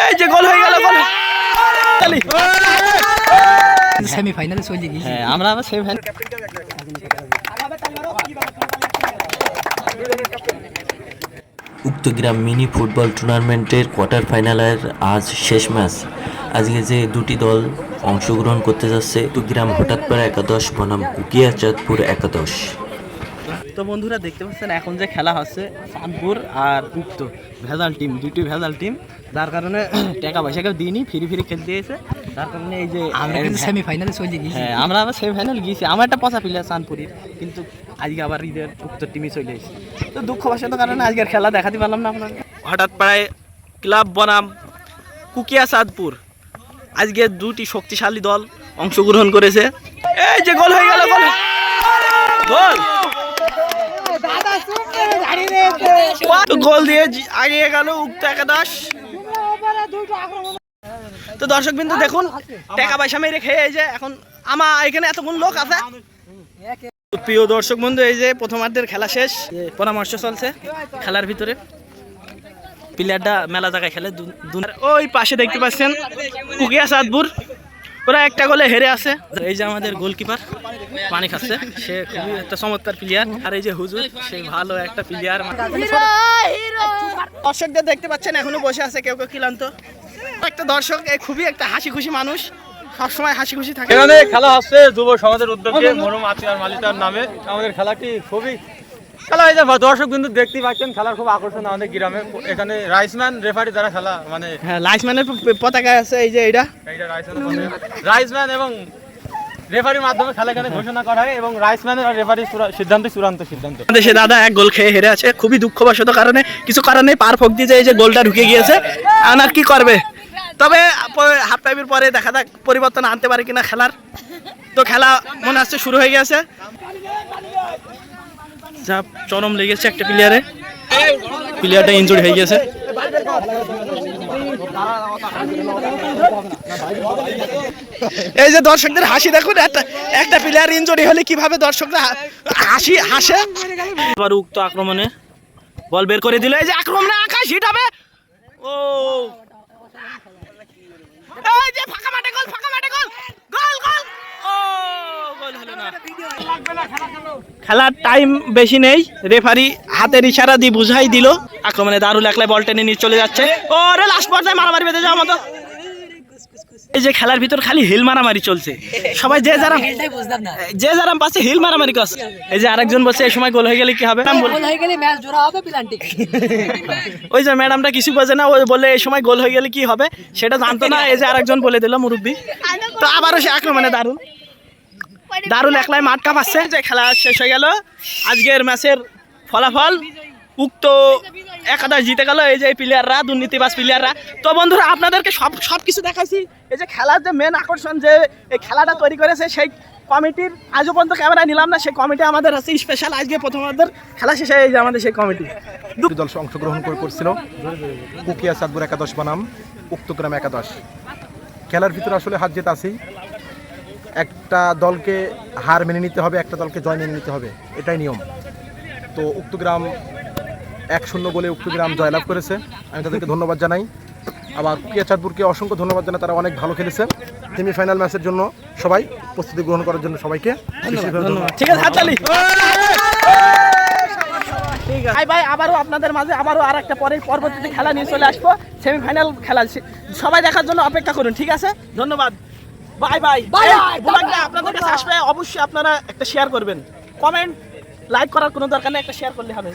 এই যে গোল হয়ে গেল গোল। সেমিফাইনালে চলে গেছি। হ্যাঁ আমরা আবার সেমিফাইনাল উক্তগ্রাম মিনি ফুটবল টুর্নামেন্টের কোয়ার্টার ফাইনালের আজ শেষ ম্যাচ। আজকে যে দুটি দল অংশগ্রহণ করতে যাচ্ছে উক্তগ্রাম হঠাৎপাড়া একাদশ বনাম কুকিয়া চাঁদপুর একাদশ। তো বন্ধুরা দেখতে পাচ্ছেন এখন যে খেলা হচ্ছে চাঁদপুর আর উক্ত ভেজাল টিম দুটি ভেজাল টিম যার কারণে টাকা পয়সা কেউ দিইনি ফিরি ফিরি খেলতে এসে তার কারণে এই যে আমরা কিন্তু সেমিফাইনালে চলে গেছি। হ্যাঁ আমরা আবার সেমিফাইনাল গিয়েছি। আমার একটা পচা প্লেয়ার চাঁদপুরের কিন্তু আজকে আবার ঈদের উক্ত টিমে চলে এসেছি। তো দুঃখবশত কারণে আজকের খেলা দেখাতে পারলাম না আপনার হঠাৎ পাড়ায় ক্লাব বনাম কুকিয়া চাঁদপুর আজকে দুটি শক্তিশালী দল অংশগ্রহণ করেছে। এই যে গোল হয়ে গেল গোল। গোল! তো। গোল দিয়ে আগিয়ে গেল উক্ত একাদশ। তো দর্শক বিন্দু দেখুন টাকা পয়সা মেরে খেয়ে এই যে এখন আমার এখানে এতক্ষণ লোক আছে। প্রিয় দর্শক বন্ধু এই যে প্রথমার্ধের খেলা শেষ। পরামর্শ চলছে খেলার ভিতরে। প্লেয়ারটা মেলা জায়গায় খেলে। ওই পাশে দেখতে পাচ্ছেন কুকিয়া সাদপুর ওরা একটা গোলে হেরে আছে। এই যে আমাদের গোলকিপার পানি খাচ্ছে সে খুবই একটা চমৎকার প্লেয়ার আর এই যে হুজুর সে ভালো একটা প্লেয়ার দর্শকদের দেখতে পাচ্ছেন এখনও বসে আছে কেউ কেউ ক্লান্ত। একটা দর্শক এ খুবই একটা হাসি খুশি মানুষ। সবসময় হাসি খুশি থাকে। এখানে খেলা হচ্ছে যুব সমাজের উদ্যোগে মরম আতিয়ার মালিকার নামে। আমাদের খেলাটি খুবই খেলা হয়েছে বা দর্শক কিন্তু দেখতেই পাচ্ছেন খেলার খুব আকর্ষণ আমাদের গ্রামে। এখানে রাইসম্যান রেফারি যারা খেলা মানে হ্যাঁ লাইসম্যানের প- পতাকা আছে এই যে এটা এইটা রাইসম্যান রাইসম্যান এবং রেফারির মাধ্যমে খেলা এখানে ঘোষণা করা হয় এবং রাইসম্যানের আর রেফারির সিদ্ধান্ত চূড়ান্ত সিদ্ধান্ত। দেশে দাদা এক গোল খেয়ে হেরে আছে খুবই দুঃখবশত কারণে কিছু কারণে পার ফক দিয়ে এই যে গোলটা ঢুকে গিয়েছে আর কি করবে? তবে হাফ টাইমের পরে দেখা যাক পরিবর্তন আনতে পারে কিনা খেলার। তো খেলা মনে হচ্ছে শুরু হয়ে গেছে। যা চরম লেগেছে একটা প্লেয়ারে প্লেয়ারটা ইনজুরি হয়ে গেছে। এই যে দর্শকদের হাসি দেখুন একটা একটা প্লেয়ার ইনজুরি হলে কীভাবে দর্শকরা হাসি হাসে? এবার উক্ত আক্রমণে। বল বের করে দিল এই যে আক্রমণে আকাশ হিট হবে। ও এই যে ফাঁকা মাঠে গোল ফাঁকা মাঠে গোল গোল গোল ও গোল হলো না খেলার টাইম বেশি নেই। রেফারি হাতের ইশারা দিয়ে বুঝাই দিল। আক্রমণে দারুল একলাই বল টেনে নিয়ে চলে যাচ্ছে। ও রে লাস্ট পর্যায়ে মারামারি বেঁধে যাওয়ার মতো। এই যে খেলার ভিতর খালি হিল মারামারি চলছে। সবাই যে যারা যে যারা পাশে হিল মারামারি করছে। এই যে আরেকজন বলছে এই সময় গোল হয়ে গেলে কি হবে? হয়ে ওই যে ম্যাডামটা কিছু বোঝে না ওই বলে এই সময় গোল হয়ে গেলে কি হবে? সেটা জানতো না এই যে আরেকজন বলে দিল মুরব্বী। তো আবারও সে আক্রমণে দারুল। দারুল একলাই মাঠ কাঁপাচ্ছে। যে খেলা শেষ হয়ে গেল। আজকের ম্যাচের ফলাফল উক্ত একাদশ জিতে গেল এই যে প্লেয়াররা দুর্নীতিবাজ প্লেয়াররা তো বন্ধুরা আপনাদেরকে সব সব কিছু দেখাইছি। এই যে খেলার যে মেন আকর্ষণ যে এই খেলাটা তৈরি করেছে সেই কমিটির আজও পর্যন্ত ক্যামেরা নিলাম না সেই কমিটি আমাদের আছে স্পেশাল আজকে প্রথমার্ধের খেলা শেষে এই যে আমাদের সেই কমিটি। দুটি দল অংশগ্রহণ করে করছিল। কুকিয়া চাঁদপুর একাদশ বনাম উক্তগ্রাম একাদশ। খেলার ভিতরে আসলে হাত জেত আছেই। একটা দলকে হার মেনে নিতে হবে একটা দলকে জয় মেনে নিতে হবে এটাই নিয়ম। তো উক্তগ্রাম এক শূন্য বলে উক্তগ্রাম জয়লাভ করেছে। আমি তাদেরকে ধন্যবাদ জানাই। আবার কুকিয়া চাঁদপুরকে অসংখ্য ধন্যবাদ জানাই তারা অনেক ভালো খেলেছে। সেমিফাইনাল ম্যাচের জন্য সবাই প্রস্তুতি গ্রহণ করার জন্য সবাইকে ঠিক আছে ঠিক আছে ভাই ভাই আবারও আপনাদের মাঝে আবারও আর একটা পরের পরবর্তীতে খেলা নিয়ে চলে আসব। সেমিফাইনাল খেলা সবাই দেখার জন্য অপেক্ষা করুন ঠিক আছে? ধন্যবাদ। বাই বাই বাই বাই ব্লগটা আপনাদের কাছে আসবে অবশ্যই আপনারা একটা শেয়ার করবেন। কমেন্ট লাইক করার কোনো দরকার নেই একটা শেয়ার করলে হবে।